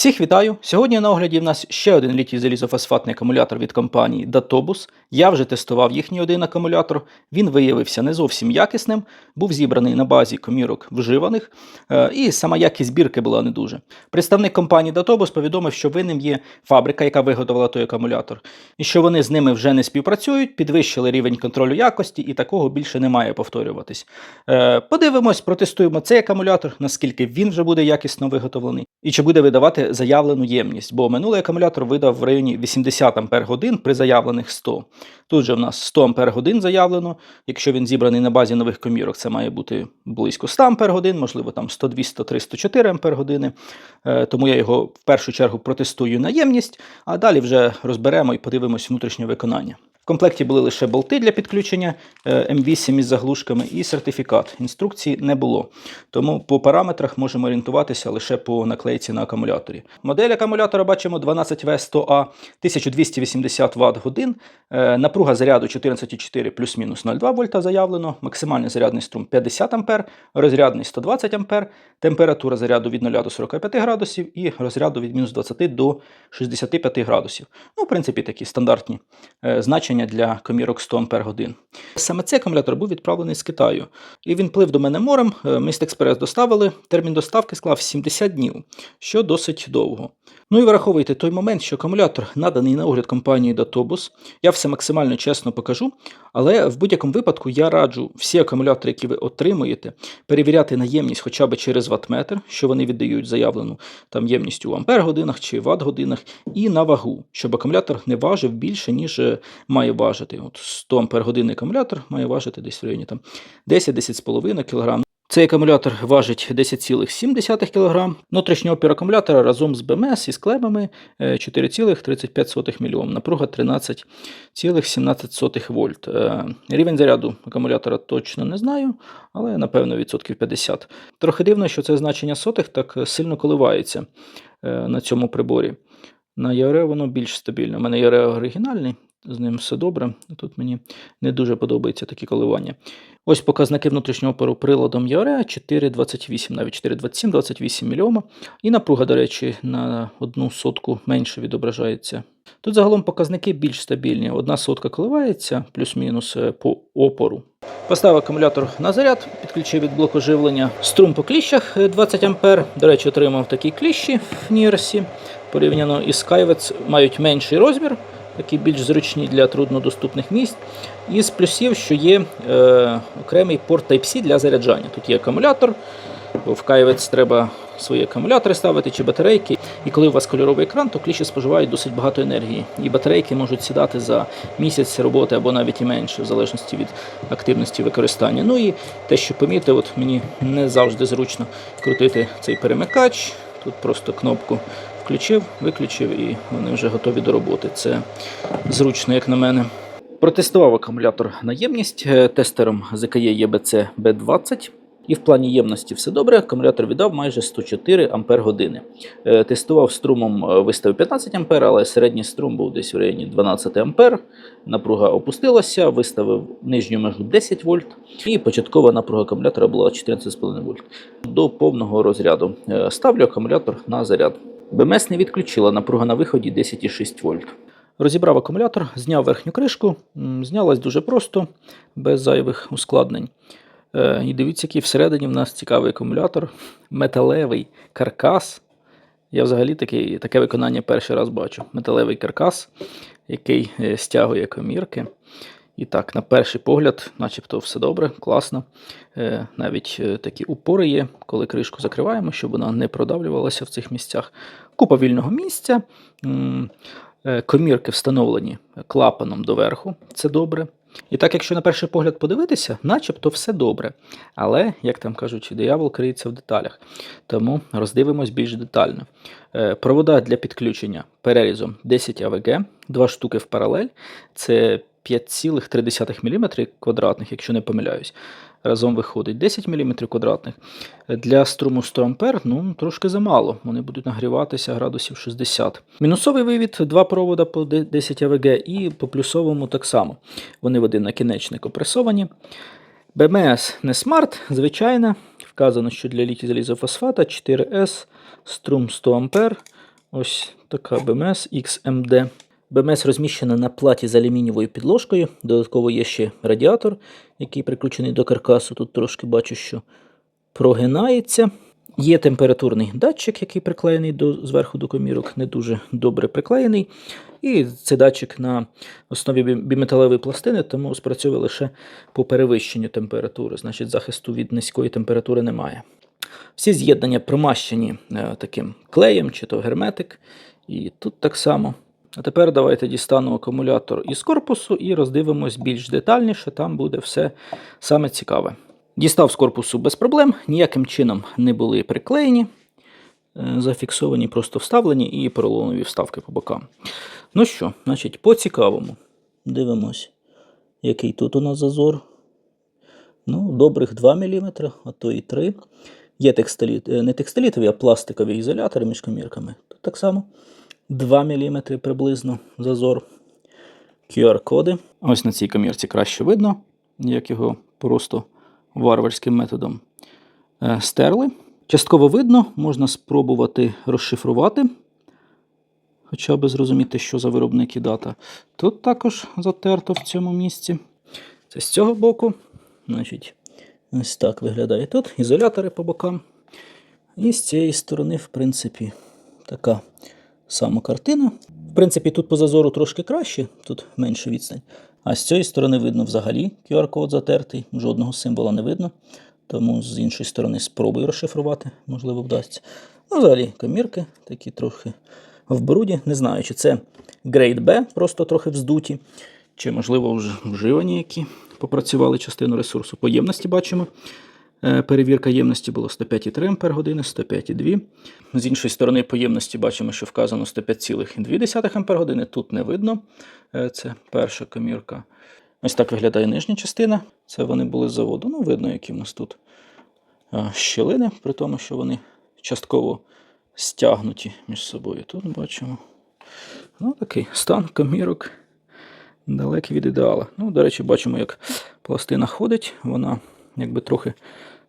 Всіх вітаю! Сьогодні на огляді в нас ще один літій залізофосфатний акумулятор від компанії Datobus. Я вже тестував їхній один акумулятор. Він виявився не зовсім якісним, був зібраний на базі комірок вживаних, е, і сама якість збірки була не дуже. Представник компанії Datobus повідомив, що винним є фабрика, яка виготовила той акумулятор, і що вони з ними вже не співпрацюють, підвищили рівень контролю якості, і такого більше не має повторюватись. Е, Подивимось, протестуємо цей акумулятор, наскільки він вже буде якісно виготовлений, і чи буде видавати заявлену ємність. Бо минулий акумулятор видав в районі 80 Ампер годин при заявлених 100. Тут же в нас 100 Ампер годин заявлено. Якщо він зібраний на базі нових комірок, це має бути близько 100 Ампер годин, можливо, там 102, 103, 104 Ампер години. Е, Тому я його в першу чергу протестую на ємність, а далі вже розберемо і подивимось внутрішнє виконання. В комплекті були лише болти для підключення е, М8 із заглушками і сертифікат. Інструкцій не було. Тому по параметрах можемо орієнтуватися лише по наклейці на акумуляторі. Модель акумулятора бачимо 12В100А, 1280 Вт годин. Е, Напруга заряду 14,4 плюс-мінус 0,2 вольта заявлено. Максимальний зарядний струм 50 А, розрядний 120 А, температура заряду від 0 до 45 градусів і розряду від мінус 20 до 65 градусів. Ну, в принципі, такі стандартні е, значення для комірок 100 Ампер годин. Саме цей акумулятор був відправлений з Китаю. І він плив до мене морем. Ми Міст Експрес доставили. Термін доставки склав 70 днів, що досить довго. Ну і враховуйте той момент, що акумулятор наданий на огляд компанією Datobus. Я все максимально чесно покажу, але в будь-якому випадку я раджу всі акумулятори, які ви отримуєте, перевіряти на ємність хоча б через ваттметр, що вони віддають заявлену там ємність у ампер годинах чи ватт годинах, і на вагу, щоб акумулятор не важив більше, ніж е, має важити. От 100 ампер годинний акумулятор має важити десь в районі там 10-10,5 кг. Цей акумулятор важить 10,7 кг. Внутрішній опір акумулятора разом з БМС і склебами е, 4,35 мОм. Напруга 13,17 вольт. Е, Рівень заряду акумулятора точно не знаю, але напевно відсотків 50. Трохи дивно, що це значення сотих так сильно коливається е, на цьому приборі. На ЯРЕ воно більш стабільне. У мене ЯРЕ оригінальний, з ним все добре. Тут мені не дуже подобаються такі коливання. Ось показники внутрішнього опору приладом ЯРЕ 4,28, навіть 4,27, 28 мОм. І напруга, до речі, на одну сотку менше відображається. Тут загалом показники більш стабільні. Одна сотка коливається, плюс-мінус е, по опору. Поставив акумулятор на заряд, підключив від блоку живлення струм по кліщах е, 20 А. До речі, отримав такі кліщі в Нірсі. Порівняно із Skywets мають менший розмір, такі більш зручні для труднодоступних місць. І з плюсів, що є е, окремий порт Type-C для заряджання. Тут є акумулятор, бо в Skywets треба свої акумулятори ставити чи батарейки. І коли у вас кольоровий екран, то кліщі споживають досить багато енергії. І батарейки можуть сідати за місяць роботи або навіть і менше, в залежності від активності використання. Ну і те, що помітив, от мені не завжди зручно крутити цей перемикач. Тут просто кнопку включив, виключив і вони вже готові до роботи. Це зручно, як на мене. Протестував акумулятор на ємність е, тестером ZKE EBC B20. І в плані ємності все добре. Акумулятор віддав майже 104 Ампер години. Е, Тестував струмом, е, виставив 15 Ампер, але середній струм був десь в районі 12 Ампер. Напруга опустилася, виставив нижню межу 10 вольт. І початкова напруга акумулятора була 14,5 вольт. До повного розряду ставлю акумулятор на заряд. БМС не відключила, напруга на виході 10,6 вольт. Розібрав акумулятор, зняв верхню кришку, знялась дуже просто, без зайвих ускладнень. Е, І дивіться, який всередині в нас цікавий акумулятор, металевий каркас. Я взагалі такий, таке виконання перший раз бачу. Металевий каркас, який е, стягує комірки. І так, на перший погляд, начебто все добре, класно. Е, Навіть е, такі упори є, коли кришку закриваємо, щоб вона не продавлювалася в цих місцях. Купа вільного місця. Е, Комірки встановлені клапаном доверху, це добре. І так, якщо на перший погляд подивитися, начебто все добре. Але, як там кажуть, диявол криється в деталях. Тому роздивимось більш детально. Провода для підключення перерізом 10 АВГ, два штуки в паралель. Це 5,3 мм квадратних, якщо не помиляюсь. Разом виходить 10 мм квадратних. Для струму 100 А ну, трошки замало. Вони будуть нагріватися градусів 60. Мінусовий вивід, два провода по 10 АВГ і по плюсовому так само. Вони в один накінечник опресовані. БМС не смарт, звичайна. Вказано, що для літій залізофосфата 4С, струм 100 А, Ось така BMS XMD. BMS розміщена на платі з алюмінієвою підложкою. Додатково є ще радіатор, який прикручений до каркасу. Тут трошки бачу, що прогинається. Є температурний датчик, який приклеєний до, зверху до комірок, не дуже добре приклеєний. І це датчик на основі біметалевої пластини, тому спрацьовує лише по перевищенню температури. Значить, захисту від низької температури немає. Всі з'єднання промащені е, таким клеєм чи то герметик. І тут так само. А тепер давайте дістану акумулятор із корпусу і роздивимось більш детальніше. Там буде все саме цікаве. Дістав з корпусу без проблем, ніяким чином не були приклеєні, е, зафіксовані, просто вставлені і поролонові вставки по бокам. Ну що, значить, по цікавому. Дивимось, який тут у нас зазор. Ну, добрих 2 мм, а то і 3 Є текстиліт, е, не текстилітові, а пластикові ізолятори між комірками. Тут так само 2 мм приблизно зазор. QR-коди. Ось на цій комірці краще видно, як його просто варварським методом е, стерли. Частково видно, можна спробувати розшифрувати, хоча б зрозуміти, що за виробник і дата. Тут також затерто в цьому місці. Це з цього боку. Значить, ось так виглядає тут. Ізолятори по бокам. І з цієї сторони, в принципі, така сама картина. В принципі, тут по зазору трошки краще, тут менше відстань. А з цієї сторони видно взагалі QR-код затертий, жодного символа не видно. Тому з іншої сторони спробую розшифрувати, можливо, вдасться. Ну, взагалі, комірки такі трохи в бруді. Не знаю, чи це Grade B, просто трохи вздуті, чи, можливо, вживані, які попрацювали частину ресурсу. По ємності бачимо. Е, Перевірка ємності було 105,3 Ампер години, 105,2. З іншої сторони, по ємності бачимо, що вказано 105,2 Ампер години. Тут не видно. Е, Це перша комірка. Ось так виглядає нижня частина. Це вони були з заводу. Ну, видно, які в нас тут е, щілини, при тому, що вони частково стягнуті між собою. Тут бачимо. Ну, такий стан комірок далекий від ідеала. Ну, до речі, бачимо, як пластина ходить. Вона якби трохи,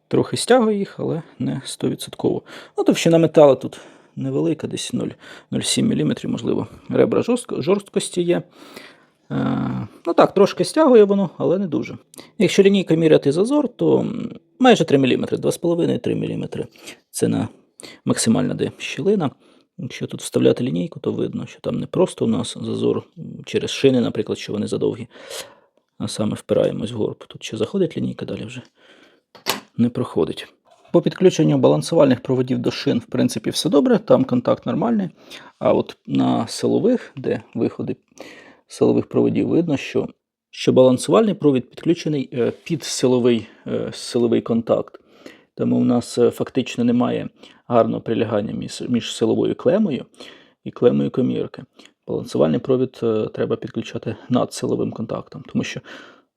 трохи стягує їх, але не 100%. Ну, товщина металу тут невелика, десь 0,07 мм, можливо. Ребра жорстко, жорсткості є. Е, ну так, трошки стягує воно, але не дуже. Якщо лінійка міряти зазор, то майже 3 мм, 2,5-3 мм. Це на максимальна де щілина. Якщо тут вставляти лінійку, то видно, що там не просто у нас зазор через шини, наприклад, що вони задовгі, а саме впираємось в горб. Тут ще заходить лінійка, далі вже не проходить. По підключенню балансувальних проводів до шин, в принципі, все добре, там контакт нормальний. А от на силових, де виходи силових проводів, видно, що, що балансувальний провід підключений е, під силовий, е, силовий контакт. Тому у нас е, фактично немає гарного прилягання між силовою клемою і клемою комірки. Балансувальний провід е, треба підключати над силовим контактом, тому що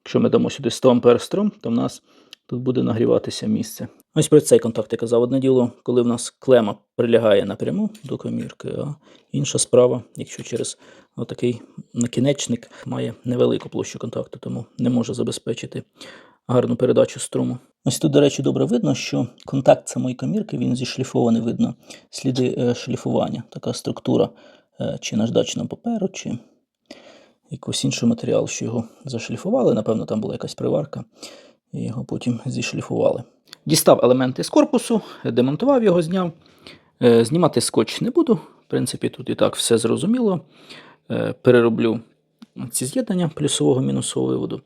якщо ми дамо сюди 100 ампер струм, то в нас тут буде нагріватися місце. Ось про цей контакт я казав. Одне діло, коли в нас клема прилягає напряму до комірки, а інша справа, якщо через отакий накінечник має невелику площу контакту, тому не може забезпечити гарну передачу струму. Ось тут, до речі, добре видно, що контакт самої комірки він зішліфований, видно сліди е, шліфування, така структура чи наждачного паперу, чи якогось іншого матеріалу, що його зашліфували. Напевно, там була якась приварка, і його потім зішліфували. Дістав елементи з корпусу, демонтував його, зняв. Е, Знімати скотч не буду. В принципі, тут і так все зрозуміло. Е, Перероблю ці з'єднання плюсового мінусового виводу.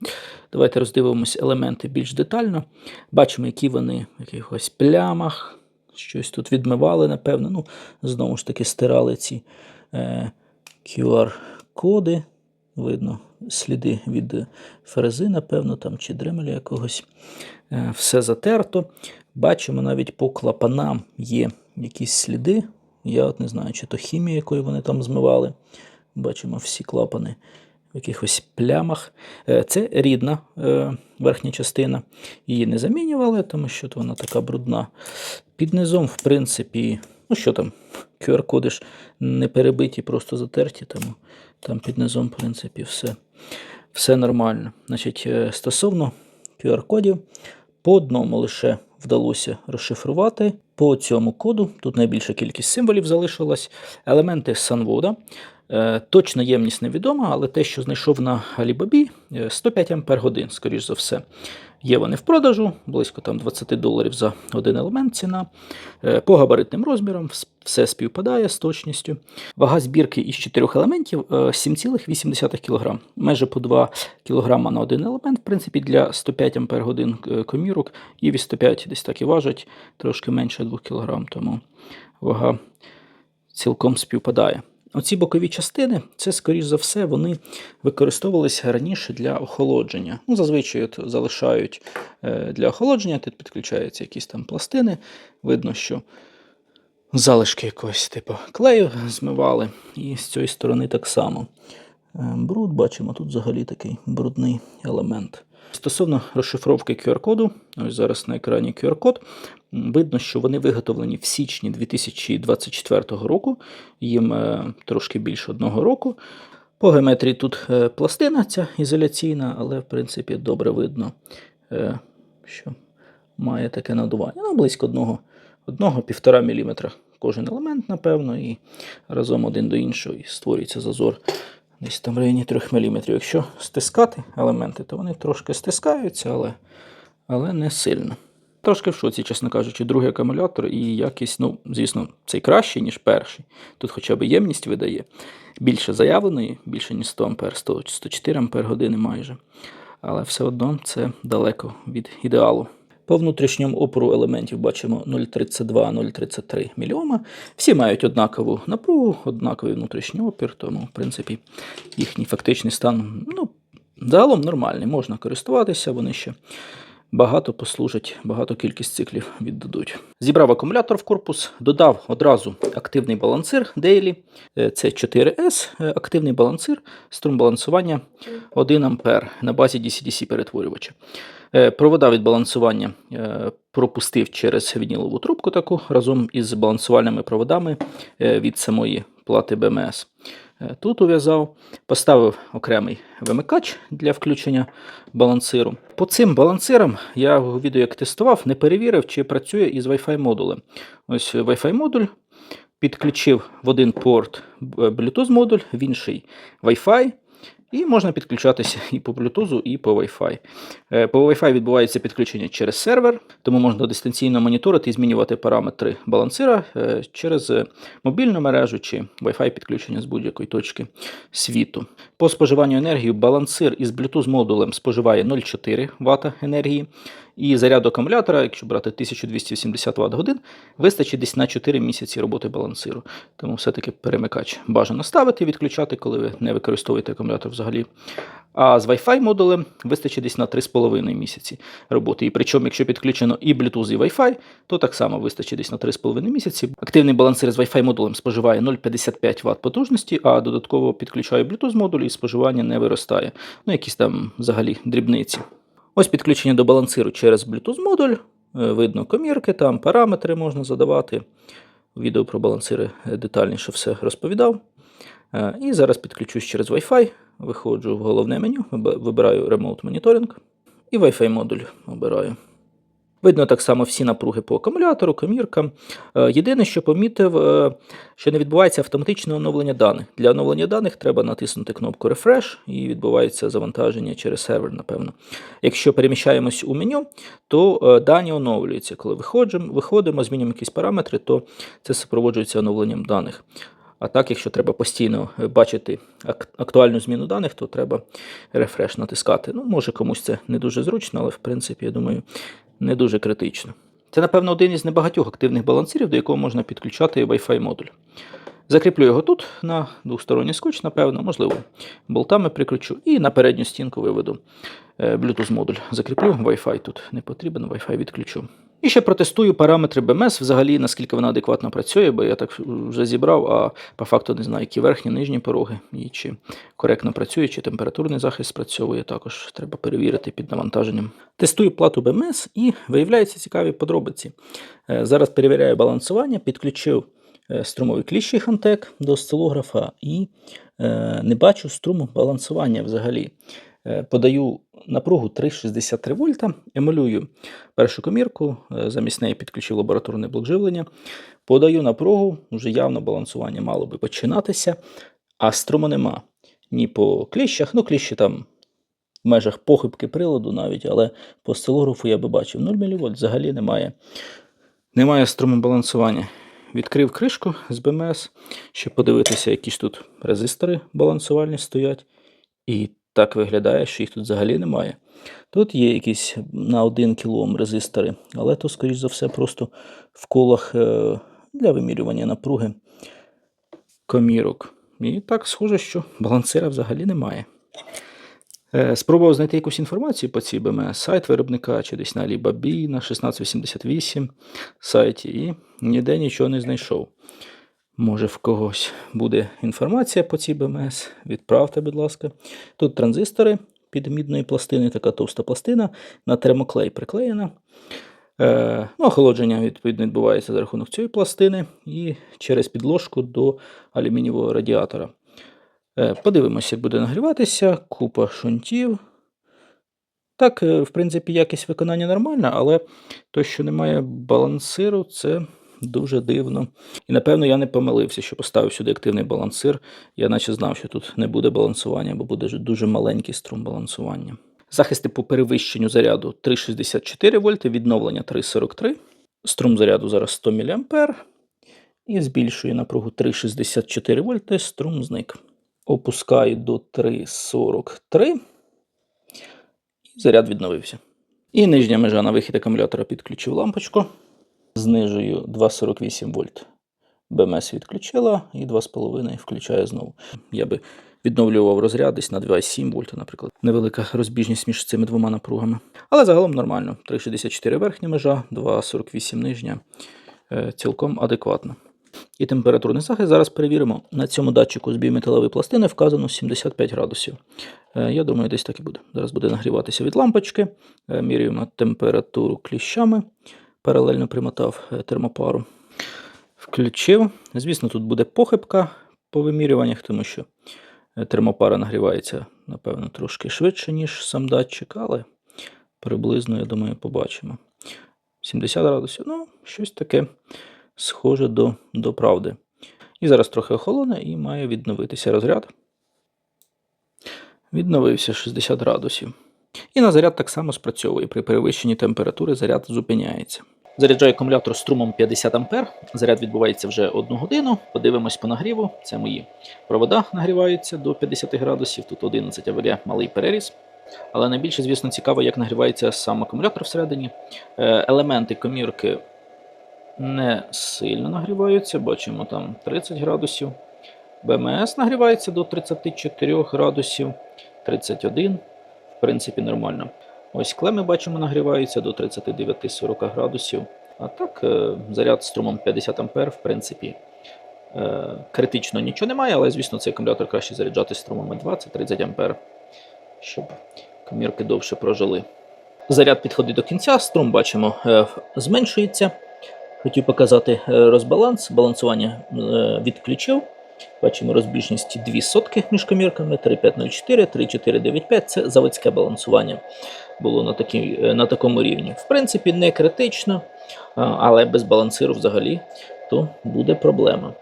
Давайте роздивимось елементи більш детально. Бачимо, які вони в якихось плямах, щось тут відмивали, напевно. Ну, знову ж таки, стирали ці е, QR-коди. Видно сліди від фрези, напевно, там, чи дремеля якогось. Е, все затерто. Бачимо, навіть по клапанам є якісь сліди. Я от не знаю, чи то хімія, якою вони там змивали. Бачимо всі клапани в якихось плямах. Е, Це рідна е, верхня частина. Її не замінювали, тому що вона така брудна. Під низом, в принципі, ну що там, QR-коди ж не перебиті, просто затерті, тому там під низом, в принципі, все, все нормально. Значить, е, стосовно QR-кодів, по одному лише вдалося розшифрувати. По цьому коду тут найбільша кількість символів залишилась. Елементи санвода. Е, Точна ємність невідома, але те, що знайшов на Alibaba, е, 105 Ампер годин, скоріш за все. Є вони в продажу, близько там 20 доларів за один елемент ціна. Е, По габаритним розмірам все співпадає з точністю. Вага збірки із чотирьох елементів е, 7,8 кг. Майже по 2 кг на один елемент, в принципі, для 105 Ампер годин е, комірок. І від 105 десь так і важать, трошки менше 2 кг, тому вага цілком співпадає. Оці бокові частини, це, скоріш за все, вони використовувалися раніше для охолодження. Ну, зазвичай от залишають е, для охолодження, тут підключаються якісь там пластини. Видно, що залишки якогось типу клею змивали. І з цієї сторони так само. Е, Бруд, бачимо, тут взагалі такий брудний елемент. Стосовно розшифровки QR-коду, ось зараз на екрані QR-код, видно, що вони виготовлені в січні 2024 року, їм е, трошки більше одного року. По геометрії тут е, пластина ця ізоляційна, але в принципі добре видно, е, що має таке надування. Ну, близько одного, одного півтора міліметра кожен елемент, напевно, і разом один до іншого і створюється зазор десь там в районі 3 мм. Якщо стискати елементи, то вони трошки стискаються, але, але не сильно. Трошки в шоці, чесно кажучи, другий акумулятор і якість, ну, звісно, цей кращий, ніж перший. Тут хоча б ємність видає більше заявленої, більше ніж 100 А, 100, 104 Ампер години майже. Але все одно це далеко від ідеалу. По внутрішньому опору елементів бачимо 0,32-0,33 мільйома. Всі мають однакову напругу, однаковий внутрішній опір, тому, в принципі, їхній фактичний стан ну, загалом нормальний, можна користуватися, вони ще багато послужать, багато кількість циклів віддадуть. Зібрав акумулятор в корпус, додав одразу активний балансир Daily, це 4S, е, активний балансир, струм балансування 1 А на базі DC-DC перетворювача. Е, Провода від балансування е, пропустив через вінілову трубку таку разом із балансувальними проводами від самої плати БМС. Е, Тут ув'язав, поставив окремий вимикач для включення балансиру. По цим балансирам я в відео як тестував, не перевірив, чи працює із Wi-Fi модулем. Ось Wi-Fi модуль. Підключив в один порт Bluetooth модуль, в інший Wi-Fi. І можна підключатися і по Bluetooth, і по Wi-Fi. Е, По Wi-Fi відбувається підключення через сервер, тому можна дистанційно моніторити і змінювати параметри балансира е, через е, мобільну мережу чи Wi-Fi підключення з будь-якої точки світу. По споживанню енергії балансир із Bluetooth модулем споживає 0,4 Вт енергії. І заряд акумулятора, якщо брати 1280 Вт годин, вистачить десь на 4 місяці роботи балансиру. Тому все-таки перемикач бажано ставити і відключати, коли ви не використовуєте акумулятор взагалі. А з Wi-Fi модулем вистачить десь на 3,5 місяці роботи. І причому, якщо підключено і Bluetooth, і Wi-Fi, то так само вистачить десь на 3,5 місяці. Активний балансир з Wi-Fi модулем споживає 0,55 Вт потужності, а додатково підключає Bluetooth модуль і споживання не виростає. Ну, якісь там взагалі дрібниці. Ось підключення до балансиру через Bluetooth модуль. Е, Видно комірки, там параметри можна задавати. Відео про балансири е, детальніше все розповідав. Е, І зараз підключусь через Wi-Fi, виходжу в головне меню, вибираю Remote Monitoring і Wi-Fi модуль обираю. Видно так само всі напруги по акумулятору, коміркам. Е, Єдине, що помітив, е, що не відбувається автоматичне оновлення даних. Для оновлення даних треба натиснути кнопку Refresh і відбувається завантаження через сервер, напевно. Якщо переміщаємось у меню, то е, дані оновлюються. Коли виходимо, виходимо, змінюємо якісь параметри, то це супроводжується оновленням даних. А так, якщо треба постійно бачити ак- актуальну зміну даних, то треба рефреш натискати. Ну, може комусь це не дуже зручно, але в принципі, я думаю, не дуже критично. Це, напевно, один із небагатьох активних балансирів, до якого можна підключати Wi-Fi модуль. Закріплю його тут на двосторонній скотч, напевно, можливо, болтами прикручу і на передню стінку виведу е, Bluetooth модуль. Закріплю Wi-Fi тут не потрібен, Wi-Fi відключу. І ще протестую параметри BMS, взагалі, наскільки вона адекватно працює, бо я так вже зібрав, а по факту не знаю, які верхні, нижні пороги, і чи коректно працює, чи температурний захист спрацьовує, також треба перевірити під навантаженням. Тестую плату BMS і виявляються цікаві подробиці. Е, Зараз перевіряю балансування, підключив е, струмовий кліщий Хантек до осцилографа і е, не бачу струму балансування взагалі. Е, Подаю напругу 3,63 вольта, емулюю першу комірку, е, замість неї підключив лабораторний блок живлення. Подаю напругу, вже явно балансування мало би починатися, а струму нема. Ні по кліщах, ну кліщі там в межах похибки приладу навіть, але по осцилографу я би бачив 0 мВ взагалі немає. Немає струмобалансування. Відкрив кришку з БМС, щоб подивитися, які ж тут резистори балансувальні стоять. І так виглядає, що їх тут взагалі немає. Тут є якісь на 1 кОм резистори, але то, скоріш за все, просто в колах е, для вимірювання напруги комірок. І так схоже, що балансира взагалі немає. Е, Спробував знайти якусь інформацію по цій БМС, сайт виробника чи десь на Alibaba на 1688 сайті, і ніде нічого не знайшов. Може, в когось буде інформація по цій БМС. Відправте, будь ласка. Тут транзистори під мідної пластини, така товста пластина, на термоклей приклеєна. Е, ну, охолодження, відповідно, відбувається за рахунок цієї пластини і через підложку до алюмінієвого радіатора. Е, Подивимося, як буде нагріватися, купа шунтів. Так, е, в принципі, якість виконання нормальна, але то, що немає балансиру, це дуже дивно. І напевно я не помилився, що поставив сюди активний балансир. Я наче знав, що тут не буде балансування, бо буде дуже маленький струм балансування. Захисти по перевищенню заряду 3,64 вольти, відновлення 3,43. Струм заряду зараз 100 мА. І збільшує напругу 3,64 вольти, струм зник. Опускаю до 3,43. І заряд відновився. І нижня межа на вихід акумулятора підключив лампочку. Знижую 2,48 вольт. БМС відключила і 2,5 включає знову. Я би відновлював розряд десь на 2,7 вольта, наприклад. Невелика розбіжність між цими двома напругами. Але загалом нормально. 3,64 верхня межа, 2,48 нижня. Е, Цілком адекватно. І температурний захист зараз перевіримо. На цьому датчику з біметалевої пластини вказано 75 градусів. Е, Я думаю, десь так і буде. Зараз буде нагріватися від лампочки. Е, Міряємо температуру кліщами. Паралельно примотав е, термопару. Включив. Звісно, тут буде похибка по вимірюваннях, тому що е, термопара нагрівається, напевно, трошки швидше, ніж сам датчик, але приблизно, я думаю, побачимо. 70 градусів. Ну, щось таке схоже до, до правди. І зараз трохи охолоне і має відновитися розряд. Відновився 60 градусів. І на заряд так само спрацьовує. При перевищенні температури заряд зупиняється. Заряджаю акумулятор струмом 50 А. Заряд відбувається вже 1 годину. Подивимось по нагріву. Це мої провода нагріваються до 50 градусів. Тут 11 АВГ малий переріз. Але найбільше, звісно, цікаво, як нагрівається сам акумулятор всередині. Е, Елементи комірки не сильно нагріваються. Бачимо там 30 градусів. БМС нагрівається до 34 градусів, 31, в принципі, нормально. Ось клеми бачимо нагріваються до 39-40 градусів. А так, е, заряд струмом 50 А, в принципі, е, критично нічого немає, але, звісно, цей акумулятор краще заряджати струмами 20-30 А, щоб комірки довше прожили. Заряд підходить до кінця, струм бачимо е, зменшується. Хотів показати розбаланс. Балансування відключив. Бачимо розбіжність 2 сотки між комірками 3504, 3495 це заводське балансування було на, такій, е, на такому рівні. В принципі, не критично, але без балансиру взагалі то буде проблема.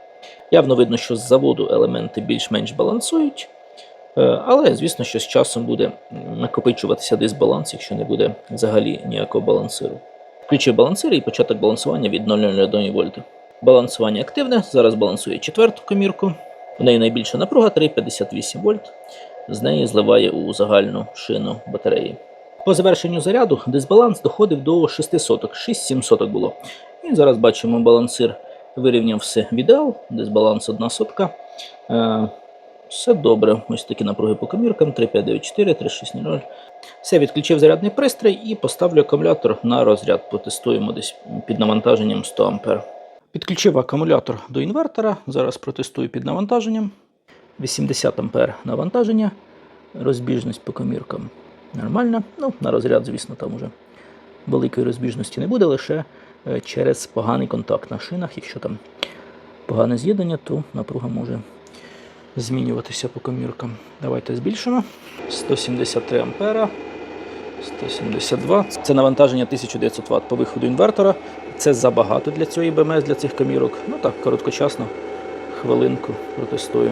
Явно видно, що з заводу елементи більш-менш балансують. Е, Але, звісно, що з часом буде накопичуватися дисбаланс, якщо не буде взагалі ніякого балансиру. Включив балансир і початок балансування від 0,01 вольта. Балансування активне. Зараз балансує четверту комірку. У неї найбільша напруга 3,58 вольт. З неї зливає у загальну шину батареї. По завершенню заряду дисбаланс доходив до 6 соток, 6-7 соток було. І зараз бачимо, балансир вирівнявся в ідеал, дисбаланс 1 сотка. Е, все добре. Ось такі напруги по коміркам 3594, 3600. Все, відключив зарядний пристрій і поставлю акумулятор на розряд. Потестуємо десь під навантаженням 100 А. Підключив акумулятор до інвертора. Зараз протестую під навантаженням. 80 А навантаження. Розбіжність по коміркам нормальна. Ну, на розряд, звісно, там уже великої розбіжності не буде, лише е, через поганий контакт на шинах. Якщо там погане з'єднання, то напруга може змінюватися по коміркам. Давайте збільшимо. 173 ампера. 172. Це навантаження 1900 Вт по виходу інвертора. Це забагато для цієї БМС, для цих комірок. Ну так, короткочасно, хвилинку протестую.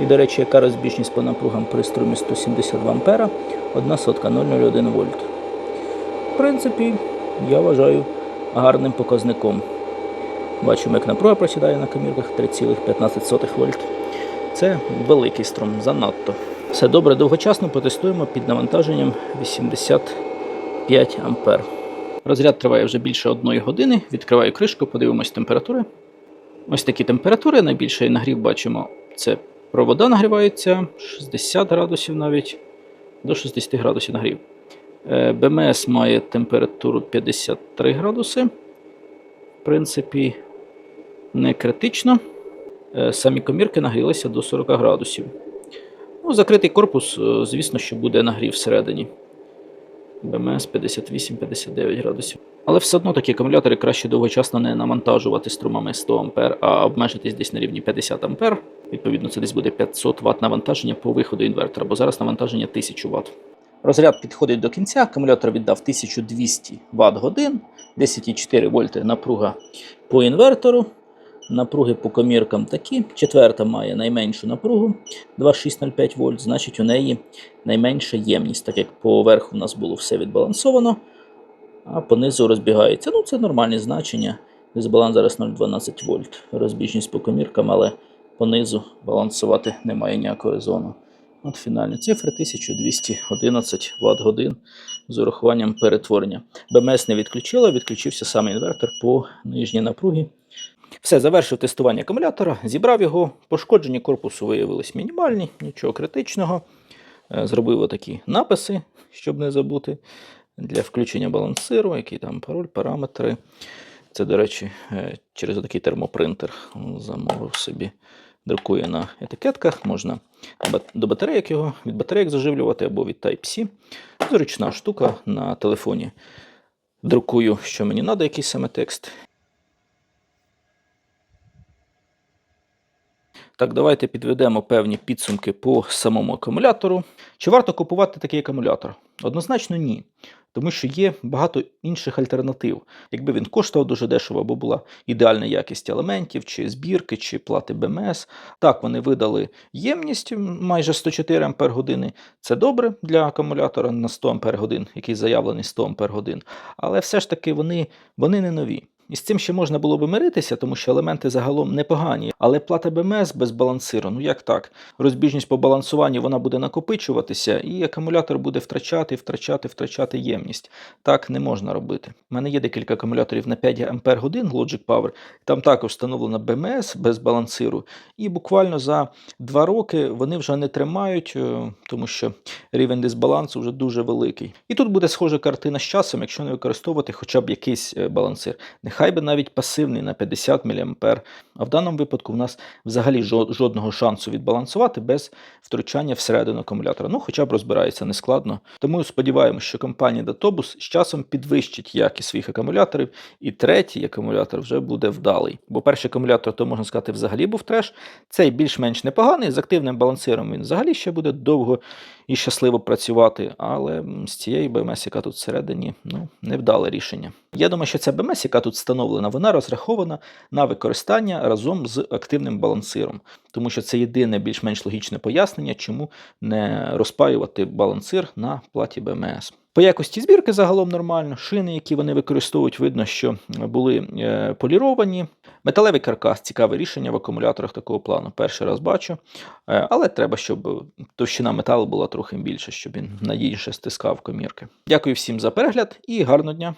І, до речі, яка розбіжність по напругам при струмі 172 ампера, 1 сотка 0,01 вольт. В принципі, я вважаю гарним показником. Бачимо, як напруга просідає на комірках 3,15 вольт. Це великий струм, занадто. Все добре, довгочасно потестуємо під навантаженням 85 ампер. Розряд триває вже більше одної години. Відкриваю кришку, подивимось температури. Ось такі температури. Найбільший нагрів бачимо, це провода нагріваються 60 градусів навіть до 60 градусів нагрів. Е, БМС має температуру 53 градуси. В принципі, не критично. Е, Самі комірки нагрілися до 40 градусів. Ну, закритий корпус, е, звісно, що буде нагрів всередині. БМС 58-59 градусів. Але все одно такі акумулятори краще довгочасно не навантажувати струмами 100 А, а обмежитись десь на рівні 50 А. Відповідно, це десь буде 500 Вт навантаження по виходу інвертора, бо зараз навантаження 1000 Вт. Розряд підходить до кінця, акумулятор віддав 1200 Вт годин, 10,4 вольти напруга по інвертору. Напруги по коміркам такі. Четверта має найменшу напругу 2605 вольт, значить у неї найменша ємність, так як по верху в нас було все відбалансовано, а по низу розбігається. Ну, це нормальні значення. Дисбаланс зараз 0,12 вольт. Розбіжність по коміркам, але по низу балансувати немає ніякого резону. От фінальні цифри 1211 Вт годин з урахуванням перетворення. БМС не відключила, відключився сам інвертор по нижній напругі. Все, завершив тестування акумулятора, зібрав його. Пошкодження корпусу виявились мінімальні, нічого критичного. Е, Зробив отакі написи, щоб не забути. Для включення балансиру, який там пароль, параметри. Це, до речі, е, через такий термопринтер замовив собі. Друкує на етикетках, можна до батарейок його від батарейок заживлювати або від Type-C. Зручна штука на телефоні. Друкую, що мені треба, якийсь саме текст. Так, давайте підведемо певні підсумки по самому акумулятору. Чи варто купувати такий акумулятор? Однозначно ні. Тому що є багато інших альтернатив. Якби він коштував дуже дешево, або була ідеальна якість елементів, чи збірки, чи плати БМС. Так, вони видали ємність майже 104 Ампер години. Це добре для акумулятора на 100 Ампер годин, який заявлений 100 Ампер годин. Але все ж таки вони, вони не нові. І з цим ще можна було би миритися, тому що елементи загалом непогані. Але плата БМС без балансиру, ну як так? Розбіжність по балансуванню вона буде накопичуватися, і акумулятор буде втрачати, втрачати, втрачати ємність. Так не можна робити. У мене є декілька акумуляторів на 5 Ампер годин Logic Power. Там також встановлено БМС без балансиру. І буквально за два роки вони вже не тримають, е, тому що рівень дисбалансу вже дуже великий. І тут буде схожа картина з часом, якщо не використовувати хоча б якийсь е, балансир. Нехай би навіть пасивний на 50 мА. А в даному випадку в нас взагалі жодного шансу відбалансувати без втручання всередину акумулятора. Ну, хоча б розбирається нескладно. Тому сподіваємося, що компанія Datobus з часом підвищить якість своїх акумуляторів, і третій акумулятор вже буде вдалий. Бо перший акумулятор, то можна сказати, взагалі був треш. Цей більш-менш непоганий, з активним балансиром він взагалі ще буде довго і щасливо працювати. Але з цією БМС, яка тут всередині, ну, невдале рішення. Я думаю, що ця БМС, яка тут встановлена, вона розрахована на використання разом з активним балансиром, тому що це єдине більш-менш логічне пояснення, чому не розпаювати балансир на платі БМС. По якості збірки загалом нормально. Шини, які вони використовують, видно, що були е, поліровані. Металевий каркас цікаве рішення в акумуляторах такого плану. Перший раз бачу. Е, але треба, щоб товщина металу була трохи більше, щоб він надійніше стискав комірки. Дякую всім за перегляд і гарного дня!